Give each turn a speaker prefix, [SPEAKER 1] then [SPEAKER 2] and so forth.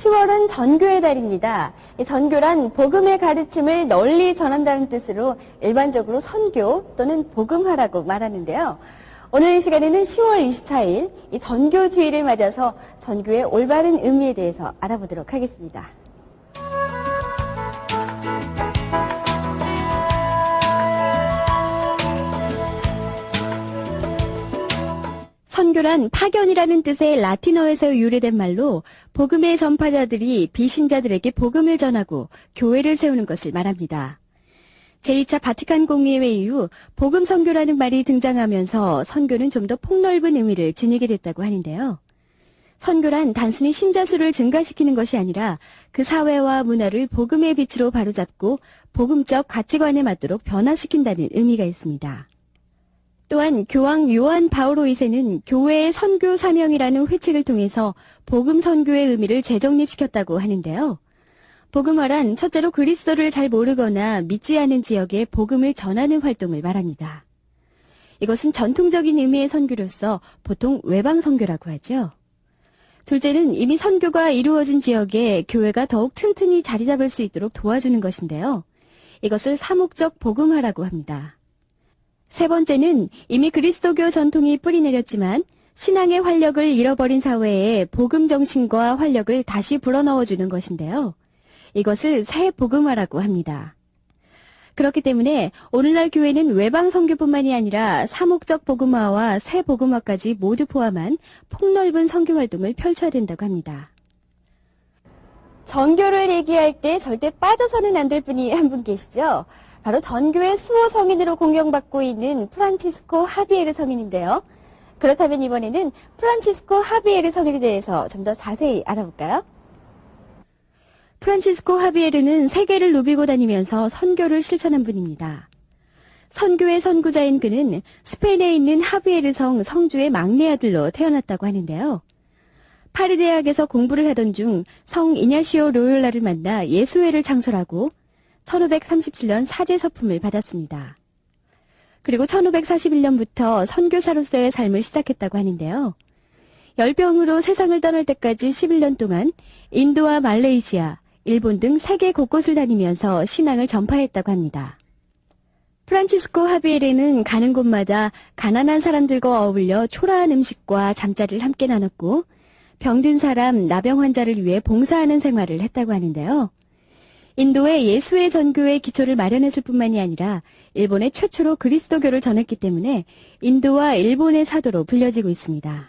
[SPEAKER 1] 시월은 전교의 달입니다. 이 전교란 복음의 가르침을 널리 전한다는 뜻으로 일반적으로 선교 또는 복음화라고 말하는데요. 오늘 이 시간에는 10월 24일 이 전교주의를 맞아서 전교의 올바른 의미에 대해서 알아보도록 하겠습니다. 선교란 파견이라는 뜻의 라틴어에서 유래된 말로 복음의 전파자들이 비신자들에게 복음을 전하고 교회를 세우는 것을 말합니다. 제2차 바티칸 공의회 이후 복음 선교라는 말이 등장하면서 선교는 좀 더 폭넓은 의미를 지니게 됐다고 하는데요. 선교란 단순히 신자 수를 증가시키는 것이 아니라 그 사회와 문화를 복음의 빛으로 바로잡고 복음적 가치관에 맞도록 변화시킨다는 의미가 있습니다. 또한 교황 요한 바오로 2세는 교회의 선교 사명이라는 회칙을 통해서 복음 선교의 의미를 재정립시켰다고 하는데요. 복음화란 첫째로 그리스도를 잘 모르거나 믿지 않은 지역에 복음을 전하는 활동을 말합니다. 이것은 전통적인 의미의 선교로서 보통 외방 선교라고 하죠. 둘째는 이미 선교가 이루어진 지역에 교회가 더욱 튼튼히 자리 잡을 수 있도록 도와주는 것인데요. 이것을 사목적 복음화라고 합니다. 세 번째는 이미 그리스도교 전통이 뿌리 내렸지만 신앙의 활력을 잃어버린 사회에 복음 정신과 활력을 다시 불어넣어주는 것인데요. 이것을 새 복음화라고 합니다. 그렇기 때문에 오늘날 교회는 외방 선교뿐만이 아니라 사목적 복음화와 새 복음화까지 모두 포함한 폭넓은 선교 활동을 펼쳐야 된다고 합니다. 전교를 얘기할 때 절대 빠져서는 안 될 분이 한 분 계시죠? 바로 전교의 수호 성인으로 공경받고 있는 프란치스코 하비에르 성인인데요. 그렇다면 이번에는 프란치스코 하비에르 성인에 대해서 좀 더 자세히 알아볼까요? 프란치스코 하비에르는 세계를 누비고 다니면서 선교를 실천한 분입니다. 선교의 선구자인 그는 스페인에 있는 하비에르 성 성주의 막내 아들로 태어났다고 하는데요. 파리 대학에서 공부를 하던 중 성 이냐시오 로yor라를 만나 예수회를 창설하고 1537년 사제 서품을 받았습니다. 그리고 1541년부터 선교사로서의 삶을 시작했다고 하는데요. 열병으로 세상을 떠날 때까지 11년 동안 인도와 말레이시아, 일본 등 세계 곳곳을 다니면서 신앙을 전파했다고 합니다. 프란치스코 하비에르는 가는 곳마다 가난한 사람들과 어울려 초라한 음식과 잠자리를 함께 나눴고 병든 사람, 나병 환자를 위해 봉사하는 생활을 했다고 하는데요. 인도의 예수의 전교의 기초를 마련했을 뿐만이 아니라 일본에 최초로 그리스도교를 전했기 때문에 인도와 일본의 사도로 불려지고 있습니다.